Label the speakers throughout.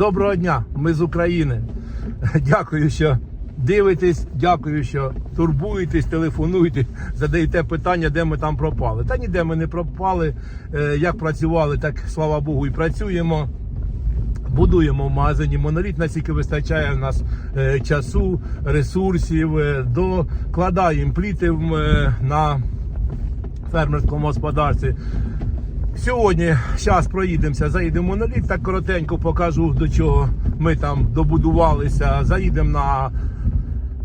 Speaker 1: Доброго дня, ми з України. Дякую, що дивитесь, дякую, що турбуєтесь, телефонуєте, задаєте питання, де ми там пропали. Та ніде ми не пропали. Е, Як працювали, так слава Богу, і працюємо. Будуємо в магазині моноліт, наскільки вистачає в нас е, часу, ресурсів, е, докладаємо пліти е, на фермерському господарстві. Сьогодні зараз проїдемося, заїдемо в моноліт, так коротенько покажу, до чого ми там добудувалися. Заїдемо на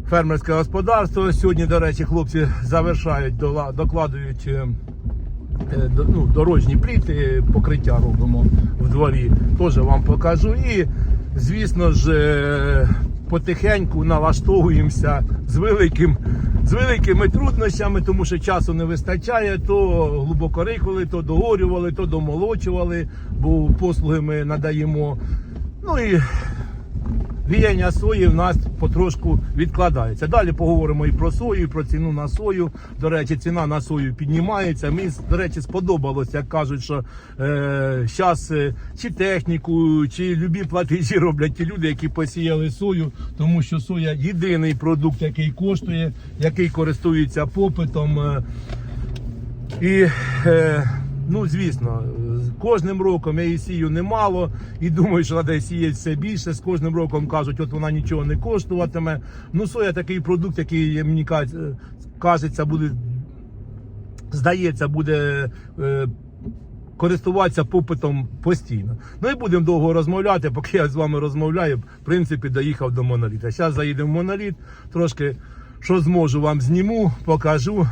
Speaker 1: фермерське господарство. Сьогодні, до речі, хлопці завершають, докладують е, е, ну, дорожні пліти, покриття робимо в дворі. Теж вам покажу. І, звісно ж, е, потихеньку налаштовуємося з великим. З великими труднощами, тому що часу не вистачає, то глибоко рихли, то догорювали, то домолочували, бо послуги ми надаємо. Ну і віяння сої в нас потрошку відкладається. Далі поговоримо і про сою, і про ціну на сою. До речі, ціна на сою піднімається. Мені, до речі, сподобалося, як кажуть, що е, зараз чи техніку, чи любі платежі роблять ті люди, які посіяли сою, тому що соя єдиний продукт, який коштує, який користується попитом. Е, і, е, ну, звісно, кожним роком я її сію немало і думаю, що треба сіяти все більше. З кожним роком кажуть, от вона нічого не коштуватиме. Ну, соя такий продукт, який мені кажеться, буде, здається, буде. Е, Користуватися попитом постійно. Ну і будемо довго розмовляти, поки я з вами розмовляю. В принципі, доїхав до моноліта. Зараз заїдемо в моноліт, трошки що зможу вам зніму, покажу.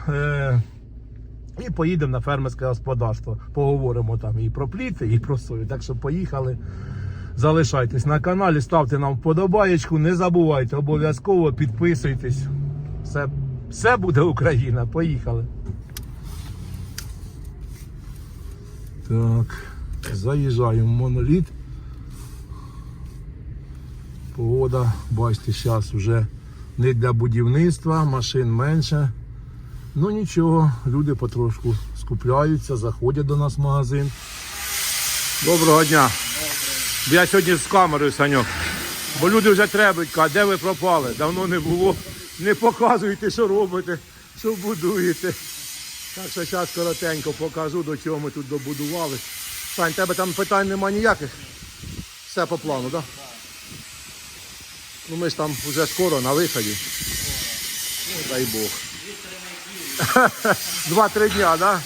Speaker 1: І поїдемо на фермерське господарство. Поговоримо там і про пліти, і про сою. Так що поїхали. Залишайтесь на каналі, ставте нам вподобаєчку, не забувайте, обов'язково підписуйтесь. Все, все буде Україна. Поїхали. Так, заїжджаємо в моноліт. Погода, бачите, зараз вже не для будівництва, машин менше. Ну нічого, люди потрошку скупляються, заходять до нас в магазин. Доброго дня. Я сьогодні з камерою, Саньок. Бо люди вже требують, кажуть, де ви пропали? Давно не було. Не показуєте, що робите, що будуєте. Так що зараз коротенько покажу, до чого ми тут добудували. Сань, тебе там питань нема ніяких? Все по плану, так? Да? Ну ми ж там вже скоро на виході. Ну, дай Бог. Два-три дня, да?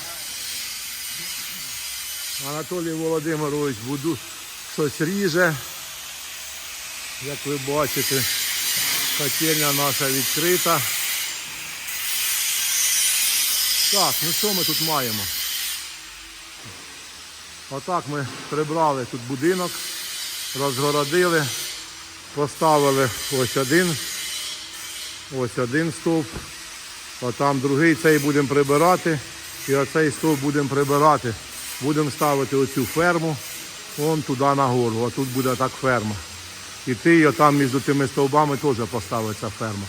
Speaker 1: Анатолій Володимирович буду щось ріже. Як ви бачите, котельня наша відкрита. Так, ну що ми тут маємо? Отак ми прибрали тут будинок, розгородили, поставили ось один, ось один стовп. А там другий цей будемо прибирати. І оцей стовп будемо прибирати. Будемо ставити оцю ферму вон туди нагору. А тут буде так ферма. І ти там між тими стовбами теж поставиться ферма.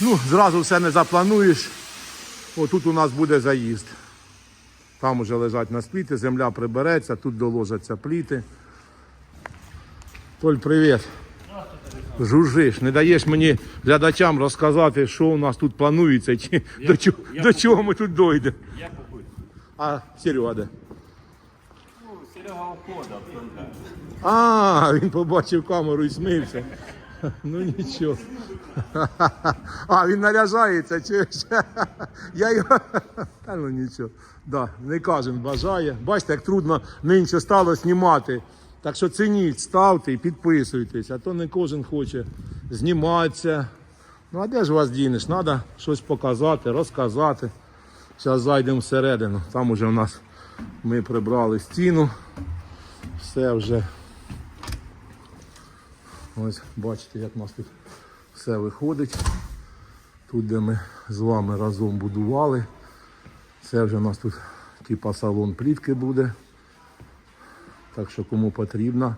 Speaker 1: Ну, зразу все не заплануєш. Отут у нас буде заїзд. Там уже лежать на пліти, земля прибереться, тут доложаться пліти. Толь, привіт. Жужжиш, не даєш мені глядачам розказати, що у нас тут планується, чи до, чого, до чого ми тут дойдемо.
Speaker 2: Я купую.
Speaker 1: А Серега де?
Speaker 2: Ну, Серега ухода в тонка.
Speaker 1: А, він побачив камеру і смився. Ну нічого. А, він наряжається, чуєш? Я його. Та ну нічого. Да, не кожен бажає. Бачите, як трудно нинче стало знімати. Так що цініть, ставте і підписуйтесь, а то не кожен хоче зніматися. Ну а де ж вас дінеш? Треба щось показати, розказати. Зараз зайдемо всередину. Там уже у нас ми прибрали стіну. Все вже Ось бачите, як у нас тут все виходить. Тут, де ми з вами разом будували. Це вже у нас тут типа салон плітки буде. Так що кому потрібно,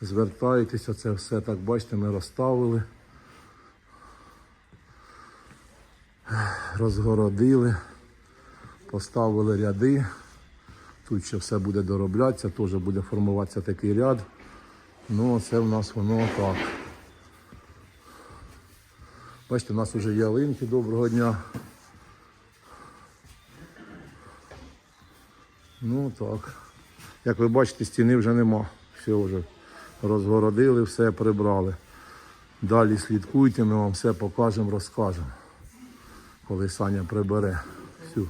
Speaker 1: звертайтеся, це все так бачите, ми розставили. Розгородили, поставили ряди. Тут ще все буде дороблятися, теж буде формуватися такий ряд. Ну, це в нас воно так. Бачите, у нас вже ялинки, доброго дня. Ну так. Як ви бачите, стіни вже нема. Все вже розгородили, все прибрали. Далі слідкуйте, ми вам все покажемо, розкажемо. Коли Саня прибере всю.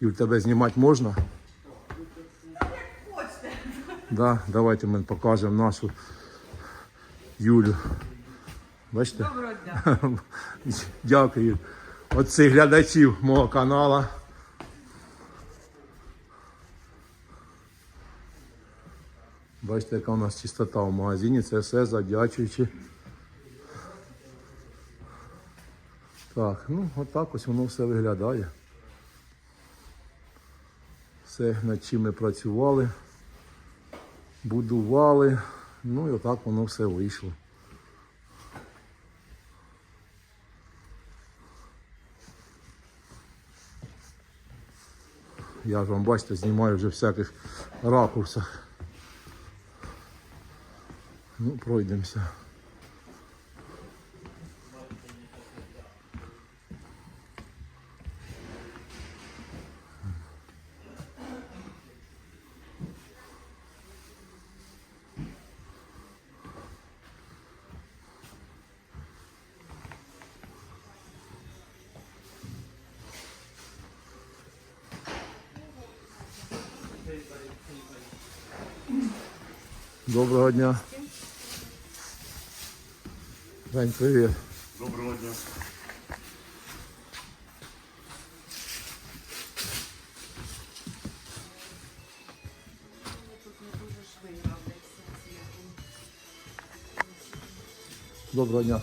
Speaker 1: Юль, тебе знімати можна? Да, давайте ми покажемо нашу Юлю. Бачите?
Speaker 3: Доброго дня.
Speaker 1: Дякую. Оцих глядачів мого каналу. Бачите, яка у нас чистота в магазині, це все завдячуючи. Так, ну отак ось воно все виглядає. Все, над чим ми працювали, будували, ну і отак воно все вийшло. Я ж вам бачите, знімаю вже всяких ракурсах. Ну, пройдемося. Жень, привіт.
Speaker 2: Доброго дня.
Speaker 1: Доброго дня.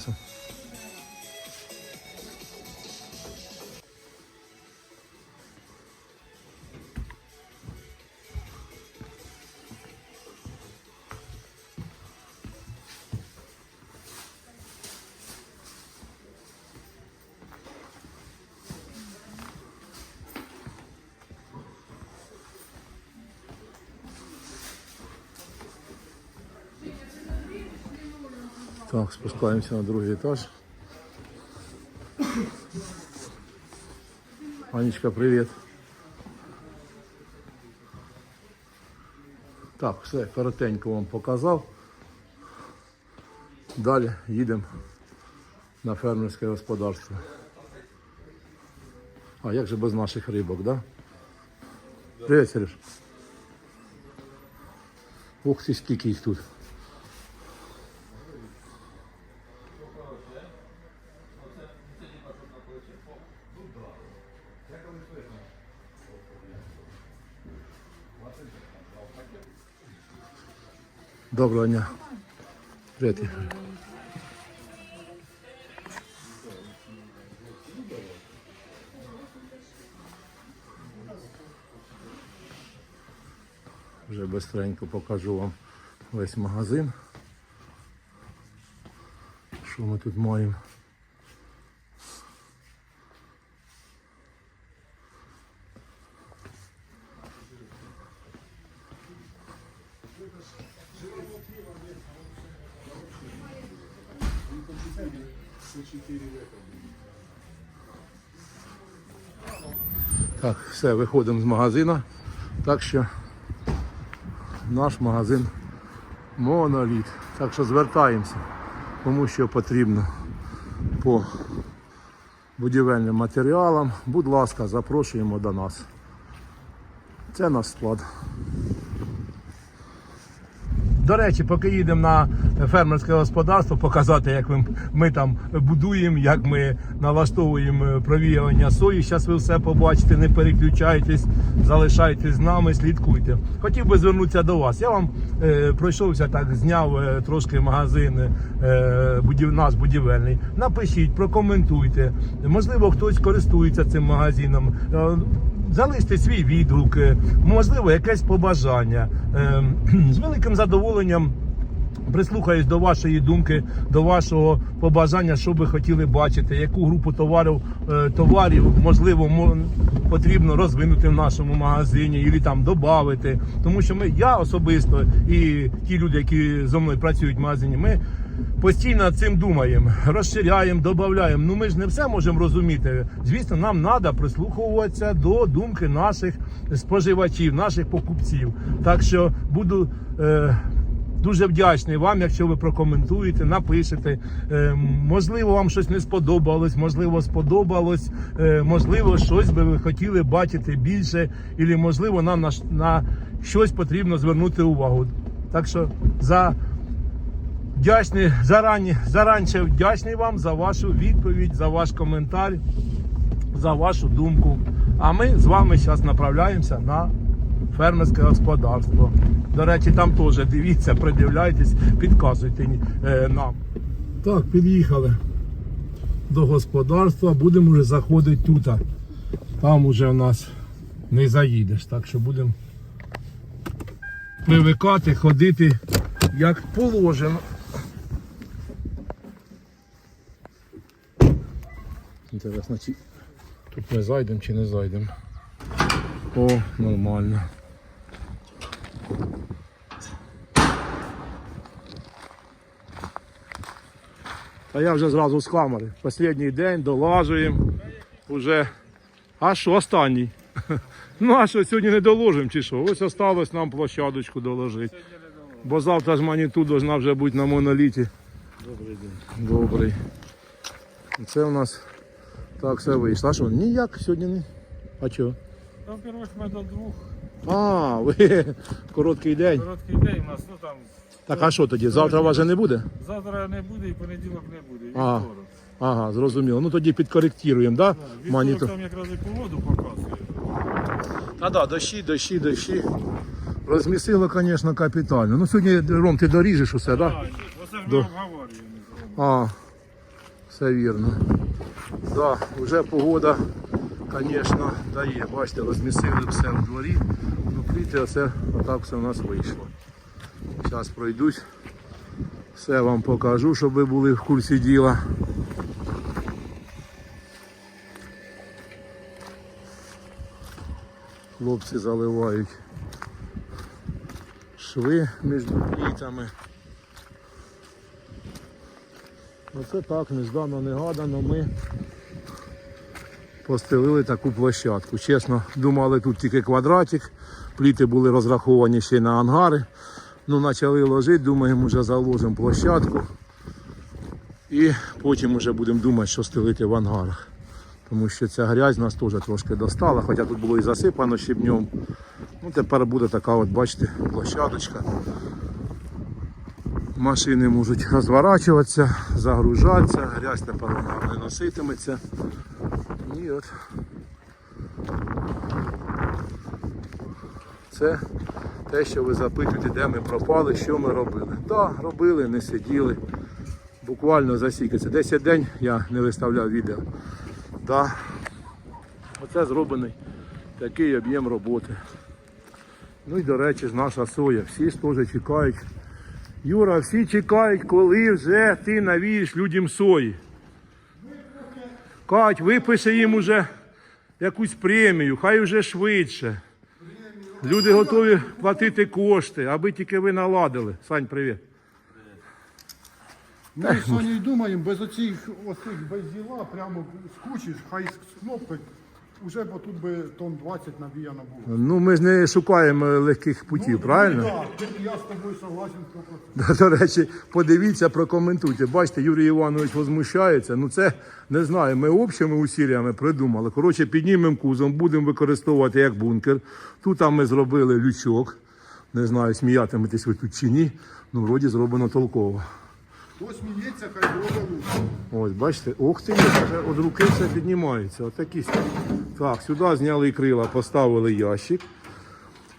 Speaker 1: Так, спускаємося на другий етаж. Анечка, привіт. Так, все, коротенько вам показав. Далі їдемо на фермерське господарство. А як же без наших рибок, да? Привіт, Сереж. Ух ти, скільки їх тут. Доброго дня. Привіт. Вже быстренько покажу вам весь магазин. Що ми тут маємо? Так, все, виходимо з магазину. Так що наш магазин моноліт. Так що звертаємося, кому що потрібно по будівельним матеріалам. Будь ласка, запрошуємо до нас. Це наш склад. До речі, поки їдемо на фермерське господарство, показати, як ми, ми там будуємо, як ми налаштовуємо провіювання сої. Зараз ви все побачите, не переключайтесь, залишайтесь з нами, слідкуйте. Хотів би звернутися до вас. Я вам е, пройшовся так, зняв е, трошки магазин е, будів, наш будівельний. Напишіть, прокоментуйте. Можливо, хтось користується цим магазином. Залиште свій відгук, е, можливо, якесь побажання. Е, З великим задоволенням прислухаюсь до вашої думки, до вашого побажання, що ви хотіли бачити, яку групу товарів, е, товарів можливо потрібно розвинути в нашому магазині, і там додати. Тому що ми, я особисто і ті люди, які зі мною працюють в магазині, ми постійно цим думаємо, розширяємо, додаємо. Ну ми ж не все можемо розуміти. Звісно, нам треба прислуховуватися до думки наших споживачів, наших покупців. Так що буду. Е, Дуже вдячний вам, якщо ви прокоментуєте, напишете. Е, можливо, вам щось не сподобалось, можливо, сподобалось, е, можливо, щось би ви хотіли бачити більше, і можливо, нам на, на щось потрібно звернути увагу. Так що за вдячний зарані, заранче вдячний вам за вашу відповідь, за ваш коментар, за вашу думку. А ми з вами зараз направляємося на фермерське господарство. До речі, там теж дивіться, придивляйтесь, підказуйте е, нам. Так, під'їхали до господарства, будемо вже заходити тут. Там уже в нас не заїдеш, так що будемо привикати, ходити як положено. Інтересно, чи тут ми зайдемо чи не зайдемо. О, нормально. Та я вже зразу з камери. Останній день долажуємо. Уже. А що останній? Ну а що, сьогодні не доложимо чи що? Ось осталось нам площадочку доложити. Бо завтра ж маніту должна вже бути на моноліті. Добрий день. Добрий. Це у нас так все вийшло. А що, ніяк сьогодні не. А чого?
Speaker 3: Там первих ми до двох.
Speaker 1: А, ви короткий день.
Speaker 3: Короткий день у нас, ну там
Speaker 1: Так а що тоді? Завтра вас вже не буде?
Speaker 3: завтра не буде і понеділок не буде. і
Speaker 1: А,
Speaker 3: Вівторок.
Speaker 1: Ага, зрозуміло. Ну тоді підкоректуємо, да?
Speaker 3: Вівторок
Speaker 1: Маніту.
Speaker 3: там якраз і погоду показує.
Speaker 1: А да, дощі, дощі, дощі. Розмісило, звісно, капітально. Ну сьогодні, Ром, ти доріжеш усе, так? Да?
Speaker 3: А, оце ж ми
Speaker 1: Да.
Speaker 3: обговорюємо.
Speaker 1: А, все вірно. Да, вже погода, звісно, дає. Бачите, розмісили все в дворі. Ну, квіти, оце отак все у нас вийшло. Зараз пройдусь. Все вам покажу, щоб ви були в курсі діла. Хлопці заливають шви між плітами. Оце так, неждано, негадано ми постелили таку площадку. Чесно, думали тут тільки квадратик, пліти були розраховані ще на ангари. Ну, почали ложити, думаємо, вже заложимо площадку. І потім вже будемо думати, що стелити в ангарах. Тому що ця грязь нас теж трошки достала, хоча тут було і засипано щебнем. Ну, тепер буде така, от, бачите, площадочка. Машини можуть розворачуватися, загружатися, грязь тепер не носитиметься. І от це те, що ви запитуєте, де ми пропали, що ми робили. Так, робили, не сиділи. Буквально засікаться. 10 день я не виставляв відео. Да. Оце зроблений такий об'єм роботи. Ну і до речі, наша соя. Всі теж чекають. Юра, всі чекають, коли вже ти навієш людям сої. Кать, випиши їм уже якусь премію, хай вже швидше. Люди готові платити кошти, аби тільки ви наладили. Сань, привіт.
Speaker 4: Ми з Сонею думаємо, без оцих оцих без діла, прямо скучиш, хай з кнопки, уже бо тут би тонн 20 набіяно було.
Speaker 1: Ну ми ж не шукаємо легких путів, правильно?
Speaker 4: Так, я з тобою согласен 100%.
Speaker 1: До речі, подивіться, прокоментуйте. Бачите, Юрій Іванович возмущається. Ну це не знаю. Ми общими усіллями придумали. Коротше, піднімемо кузов, будемо використовувати як бункер. Тут а ми зробили лючок. Не знаю, сміятиметесь ви тут чи ні. Ну, вроді зроблено толково.
Speaker 4: Хто сміється, хай зробить лучше.
Speaker 1: Ось, бачите, ох ти, вже від руки все піднімається. Отакі. Так, сюди зняли крила, поставили ящик.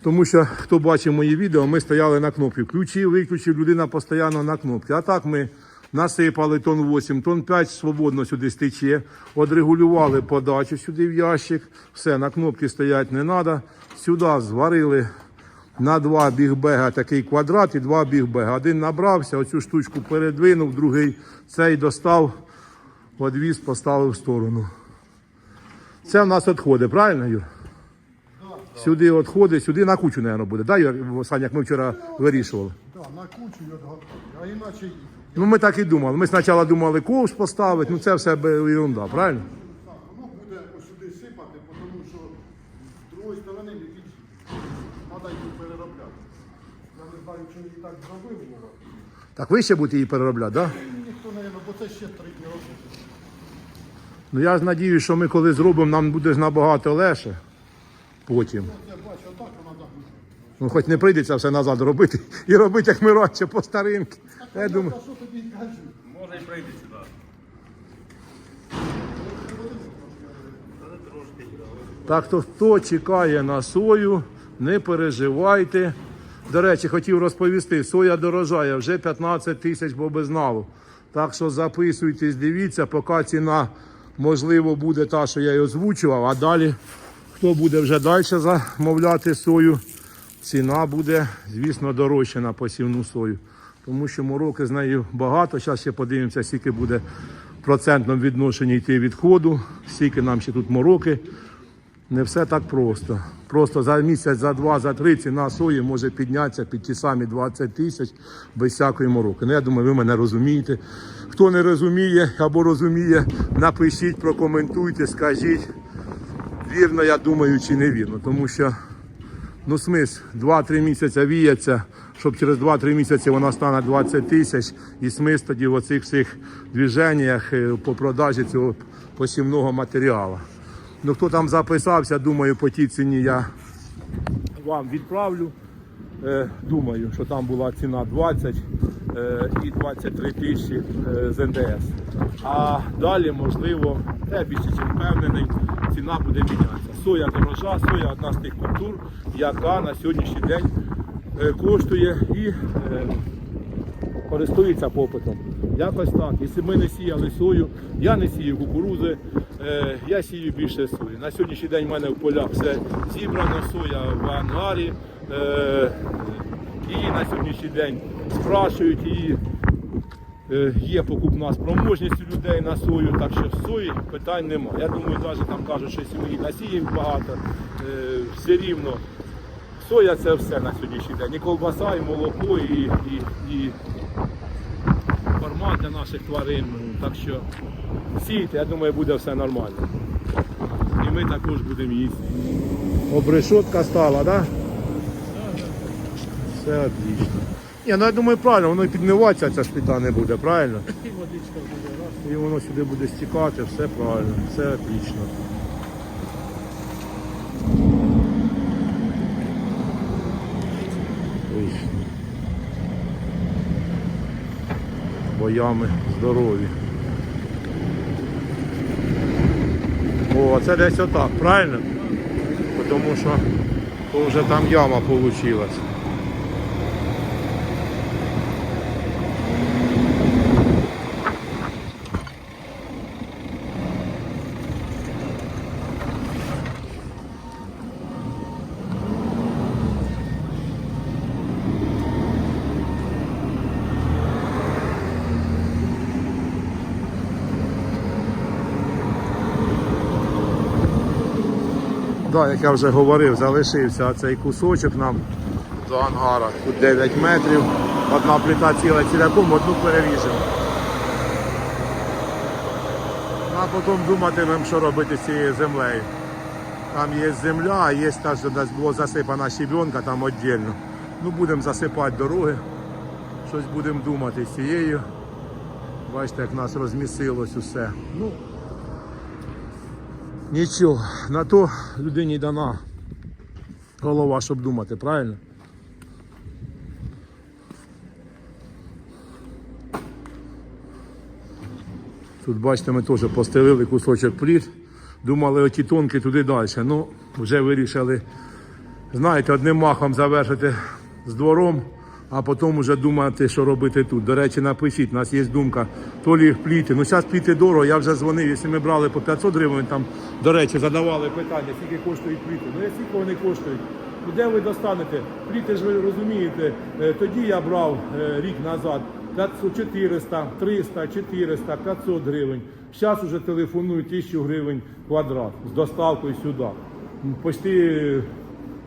Speaker 1: Тому що, хто бачив мої відео, ми стояли на кнопці. Ключі виключив, людина постійно на кнопці. А так ми насипали тон 8, тон 5 свободно сюди стече, одрегулювали подачу сюди в ящик. Все, на кнопки стоять не треба. Сюди зварили на два бігбега такий квадрат і два бігбега. Один набрався, оцю штучку передвинув, другий цей достав, одвіз, поставив в сторону. Це в нас відходи, правильно, Юр? Сюди відходи, сюди на кучу, мабуть, буде. Да, Юр, Саня, як ми вчора вирішували.
Speaker 4: Да, на кучу і. А іначе
Speaker 1: Ну, ми так і думали. Ми спочатку думали ковш поставити, ну це все ерунда, правильно?
Speaker 4: так, воно буде ось сюди сипати, тому що з другої сторони не більше. Треба її переробляти. Я не знаю, чи її так зробив Вова.
Speaker 1: Так ви ще будете її переробляти, так? Да?
Speaker 4: Ніхто, мабуть, бо це ще три дні робити.
Speaker 1: Ну я ж надіюсь, що ми коли зробимо, нам буде ж набагато легше потім.
Speaker 4: Це бачу, отак вона загнута.
Speaker 1: Ну, хоч не прийдеться все назад робити і робити, як ми раніше по старинки. Я думаю,
Speaker 4: що тобі кажу?
Speaker 2: Може і прийде сюди.
Speaker 1: так то хто чекає на сою, не переживайте. До речі, хотів розповісти, соя дорожає вже 15 тисяч бо без налу. Так що записуйтесь, дивіться, поки ціна можливо буде та, що я й озвучував, а далі, хто буде вже далі замовляти сою, ціна буде, звісно, дорожча на посівну сою. Тому що мороки з нею багато. Зараз ще подивимося, скільки буде в процентному відношенні йти відходу, скільки нам ще тут мороки. Не все так просто. Просто за місяць, за два, за три ціна сої може піднятися під ті самі 20 тисяч без всякої мороки. Ну, я думаю, ви мене розумієте. Хто не розуміє або розуміє, напишіть, прокоментуйте, скажіть. Вірно, я думаю, чи не вірно. Тому що ну, смисл 2-3 місяці віється, щоб через 2-3 місяці вона стане 20 тисяч. І смисл тоді в оцих всіх движеннях е, по продажі цього посівного матеріалу. Ну хто там записався, думаю, по тій ціні я вам відправлю. Е, думаю, що там була ціна 20 е, і 23 тисячі е, з НДС. А далі, можливо, я більше чим впевнений, ціна буде мінятися. Соя дорожа, соя одна з тих культур, яка на сьогоднішній день е, коштує і е, користується попитом. Якось так. Якщо ми не сіяли сою, я не сію кукурузи, е, я сію більше сої. На сьогоднішній день в мене в полях все зібрано, соя в ангарі. Е, і на сьогоднішній день спрашують і е, є покупна спроможність людей на сою, так що сої питань немає. Я думаю, навіть там кажуть, що сьогодні насіємо багато, е, все рівно. Соя це все на сьогоднішній день. І ковбаса, і молоко, і, і, і корма для наших тварин. Так що сійте, я думаю, буде все нормально. І ми також будемо їсти. Обрешотка стала, так? Да? Все отлично. Ні, ну я думаю, правильно, воно і підмиватися ця ж плита не буде, правильно?
Speaker 3: І водичка буде раз.
Speaker 1: І воно сюди буде стікати, все правильно, все отлично. Вийшло. Ями здорові. О, це десь отак, правильно? Тому що то вже там яма вийшла. Да, як я вже говорив, залишився цей кусочок нам до ангара. Тут 9 метрів, одна плита ціла ціляком, одну переріжемо. А потім думатимемо, що робити з цією землею. Там є земля, а є та, що було засипана щебенка там віддільно. Ну будемо засипати дороги. Щось будемо думати з цією. Бачите, як нас розмісилось усе. Ну, Нічого, на то людині дана голова, щоб думати, правильно? Тут, бачите, ми теж постелили кусочок пліт. Думали оті тонки туди далі. Ну, вже вирішили, знаєте, одним махом завершити з двором, а потім вже думати, що робити тут. До речі, напишіть, у нас є думка, то лі пліти. Ну, зараз пліти дорого, я вже дзвонив, якщо ми брали по 500 гривень, там, до речі, задавали питання, скільки коштують пліти. Ну, скільки вони коштують. Ну, Де ви достанете? Пліти ж ви розумієте, е, тоді я брав е, рік назад 500, 400, 300, 400, 500 гривень. Зараз уже телефоную 1000 гривень квадрат з доставкою сюди. Почти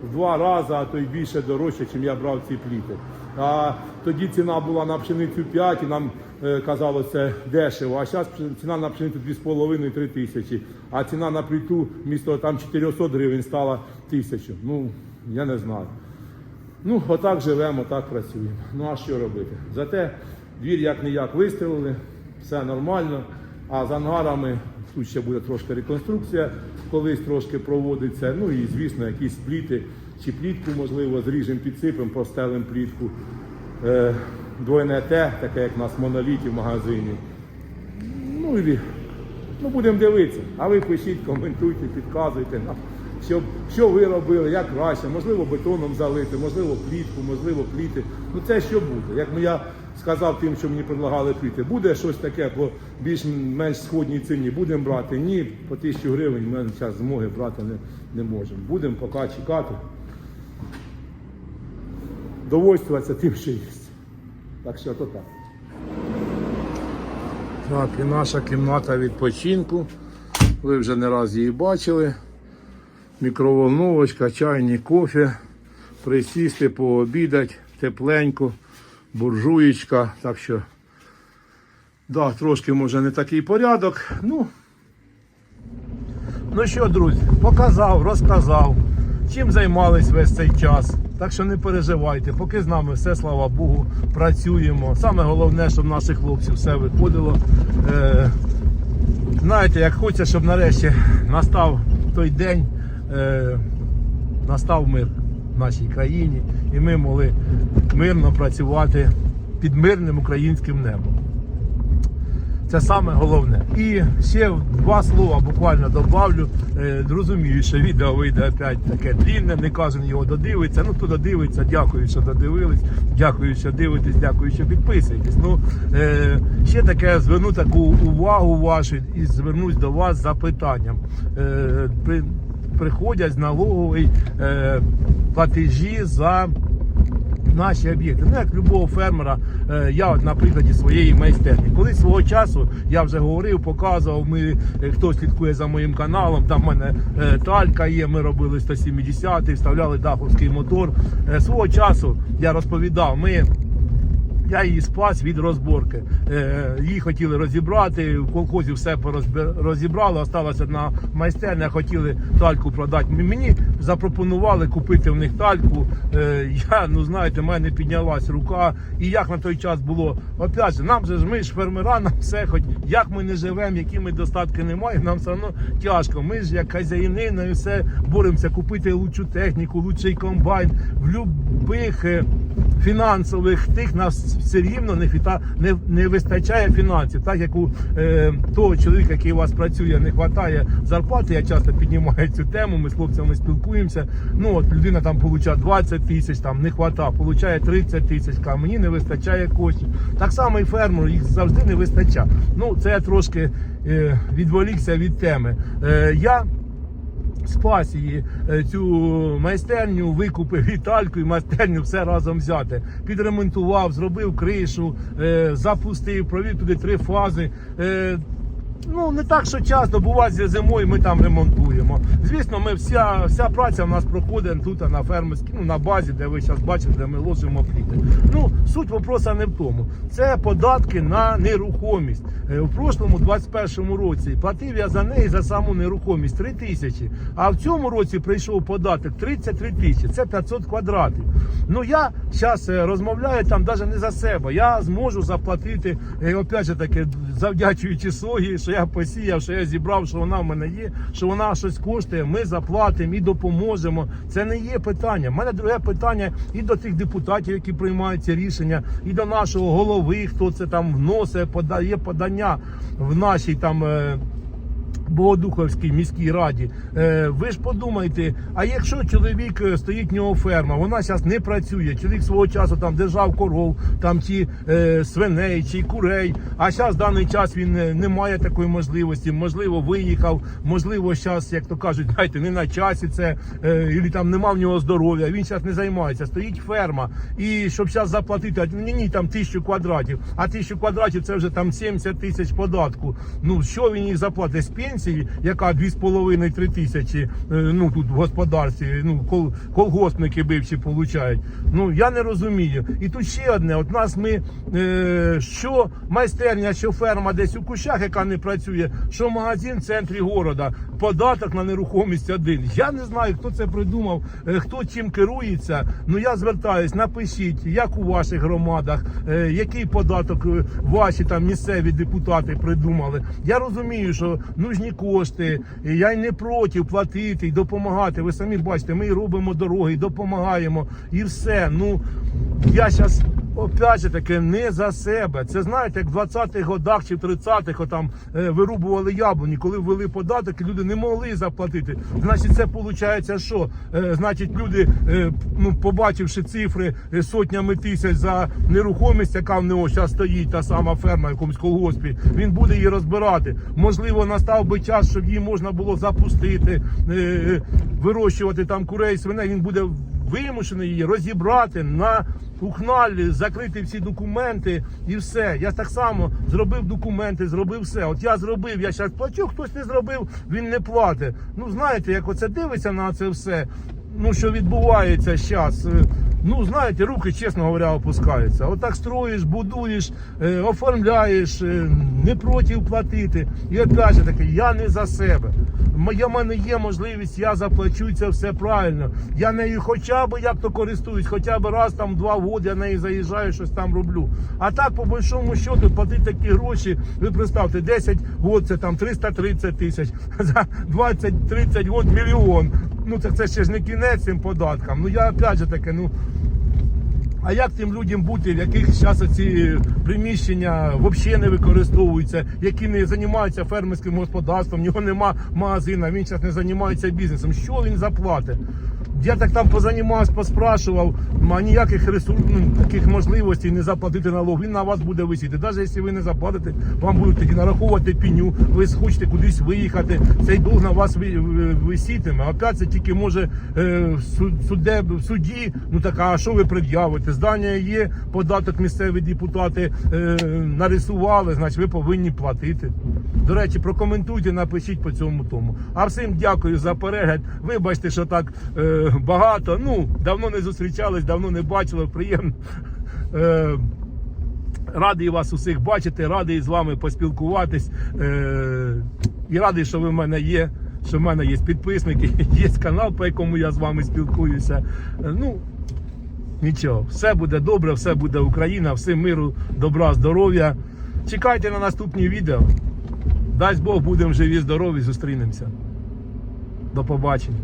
Speaker 1: в два рази, а то й більше дорожче, ніж я брав ці пліти. А тоді ціна була на пшеницю 5 і нам е, казалося це дешево, а зараз ціна на пшеницю 2,5-3 тисячі, а ціна на пліту місто там 400 гривень стала тисячу. Ну, я не знаю. Ну, отак живемо, так працюємо. Ну а що робити? Зате двір як не вистрілили, все нормально. А з ангарами тут ще буде трошки реконструкція, колись трошки проводиться. Ну і звісно, якісь пліти чи плітку, можливо, зріжемо, підсипемо, постелимо плітку. Е, двойне Т, таке як у нас моноліті в магазині. Ну і ну, будемо дивитися. А ви пишіть, коментуйте, підказуйте нам, що, що ви робили, як краще, можливо, бетоном залити, можливо, плітку, можливо, пліти. Ну це що буде? Як я сказав тим, що мені предлагали пліти, буде щось таке по більш-менш сходній ціні, будемо брати. Ні, по тисячу гривень ми зараз змоги брати не, не можемо. Будемо поки чекати. Довольствуватися тим, що є. Так що то так. Так, і наша кімната відпочинку. Ви вже не раз її бачили. Мікроволновочка, чайні кофе, присісти, пообідати, тепленько, буржуєчка. Так що, да, трошки може не такий порядок. Ну, ну що, друзі, показав, розказав, чим займались весь цей час. Так що не переживайте, поки з нами все, слава Богу, працюємо. Саме головне, щоб наших хлопців все виходило. Е, знаєте, як хочеться, щоб нарешті настав той день, е, настав мир в нашій країні, і ми могли мирно працювати під мирним українським небом. Це саме головне. І ще два слова буквально добавлю. Е, Розумію, що відео вийде опять таке длінне, не кожен його додивиться. Ну хто додивиться, дякую, що додивились, дякую, що дивитесь, дякую, що підписуєтесь. Ну е, ще таке зверну таку увагу вашу і звернусь до вас з запитанням. Е, приходять з налогової платежі за наші об'єкти. Ну, як любого фермера, е, я от на прикладі своєї майстерні. Коли свого часу я вже говорив, показував. Ми е, хто слідкує за моїм каналом. Там в мене е, талька є. Ми робили 170 вставляли даховський мотор. Свого часу я розповідав. Ми я її спас від розборки. Е, її хотіли розібрати, в колхозі все розібрали, осталася одна майстерня, хотіли тальку продати. Мені запропонували купити в них тальку. Е, я, ну знаєте, в мене піднялась рука. І як на той час було, опять нам же ж ми ж фермера, нам все хоч як ми не живемо, які ми достатки не маємо, нам все одно тяжко. Ми ж як хазяїни на все боремося купити лучшу техніку, лучший комбайн в любих. Фінансових тих нас все рівно не, фіта, не, не вистачає фінансів. Так як у е, того чоловіка, який у вас працює, не вистачає зарплати. Я часто піднімаю цю тему. Ми з хлопцями спілкуємося. Ну от людина там получає 20 тисяч, там не вистачає, получає 30 тисяч. Каже, мені не вистачає коштів. Так само і фермеру їх завжди не вистачає. Ну це я трошки е, відволікся від теми. Е, я спас її е, цю майстерню, викупив вітальку і майстерню все разом взяти. Підремонтував, зробив кришу, е, запустив, провів туди три фази. Е, Ну, не так, що часто буває зимою ми там ремонтуємо. Звісно, ми вся, вся праця в нас проходить тут на фермерській, ну на базі, де ви зараз бачите, де ми ложимо пліти. Ну, суть вопроса не в тому. Це податки на нерухомість. Е, У прошлому, 21-му році, платив я за неї за саму нерухомість 3 тисячі. А в цьому році прийшов податок 33 тисячі. Це 500 квадратів. Ну я зараз розмовляю там навіть не за себе. Я зможу заплатити, е, опять же таки, завдячуючи сої, що я посіяв, що я зібрав, що вона в мене є, що вона щось коштує. Ми заплатимо і допоможемо. Це не є питання. У мене друге питання і до тих депутатів, які приймають ці рішення, і до нашого голови, хто це там вносить, подає подання в нашій там. Богодуховській міській раді. Е, ви ж подумайте, а якщо чоловік е, стоїть в нього ферма, вона зараз не працює. Чоловік свого часу там держав коров, там ті е, свиней чи курей. А зараз в даний час він е, не має такої можливості. Можливо, виїхав, можливо, зараз, як то кажуть, знаєте, не на часі це, е, і там нема в нього здоров'я. Він зараз не займається. Стоїть ферма. І щоб зараз заплатити, а ні, ні, там тисячу квадратів, а тисячу квадратів це вже там 70 тисяч податку. Ну що він їх заплатить з пенсії, яка 2,5-3 тисячі, е, ну тут в господарстві, ну кол, колгоспники бивші получають. Ну я не розумію. І тут ще одне: от нас ми е, що майстерня, що ферма десь у кущах, яка не працює, що магазин в центрі города, податок на нерухомість один. Я не знаю, хто це придумав, е, хто чим керується. Ну я звертаюсь, напишіть, як у ваших громадах, е, який податок е, ваші там місцеві депутати придумали. Я розумію, що нужні кошти. і Я й не проти платити і допомагати. Ви самі бачите, ми робимо дороги, допомагаємо, і все. Ну я зараз. Опять же таки не за себе. Це знаєте, як в 20-х годах чи в 30-х отам е, вирубували яблуні, коли ввели податок, люди не могли заплатити. Значить, це виходить, що Е, значить, люди, е, ну побачивши цифри сотнями тисяч за нерухомість, яка в нього зараз стоїть, та сама ферма в якомусь колгоспі, він буде її розбирати. Можливо, настав би час, щоб її можна було запустити, вирощувати там курей, свиней. Він буде вимушений її розібрати на ухналі, закрити всі документи і все. Я так само зробив документи, зробив все. От я зробив, я зараз плачу, хтось не зробив, він не платить. Ну знаєте, як оце дивиться на це все. Ну, що відбувається зараз. Ну, знаєте, руки, чесно говоря, опускаються. Отак строїш, будуєш, е, оформляєш, е, не проти платити. І опять же таки, я не за себе. В мене є можливість, я заплачу це все правильно. Я нею хоча б як то користуюсь, хоча б раз там два роки я нею заїжджаю, щось там роблю. А так, по большому счету, платити такі гроші, ви представте, 10 років це там 330 тисяч, за 20-30 років мільйон. Ну це, це ще ж не кінець цим податкам. Ну я опять же таке, ну. А як тим людям бути, в яких зараз ці приміщення взагалі не використовуються, які не займаються фермерським господарством, в нього нема магазина, він зараз не займається бізнесом. Що він заплатить? Я так там позанімався, поспрашував, а ніяких ресурсів, ну, таких можливостей не заплатити налог. Він на вас буде висіти. Навіть якщо ви не заплатите, вам будуть тоді нараховувати пеню, ви хочете кудись виїхати, цей долг на вас ви- ви- висітиме. Опять це тільки може е, в суде, в суді, ну так, а що ви пред'явите? Здання є, податок місцеві депутати е, нарисували, значить ви повинні платити. До речі, прокоментуйте, напишіть по цьому тому. А всім дякую за перегляд. Вибачте, що так е, багато. Ну, давно не зустрічались, давно не бачили. Приємно. Е, Радий вас усіх бачити, радий з вами поспілкуватись. Е, і радий, що ви в мене є. Що в мене є підписники, є канал, по якому я з вами спілкуюся. Е, Ну, нічого, все буде добре, все буде Україна, всім миру, добра, здоров'я. Чекайте на наступні відео. Дасть Бог, будемо живі, здорові, зустрінемося. До побачення.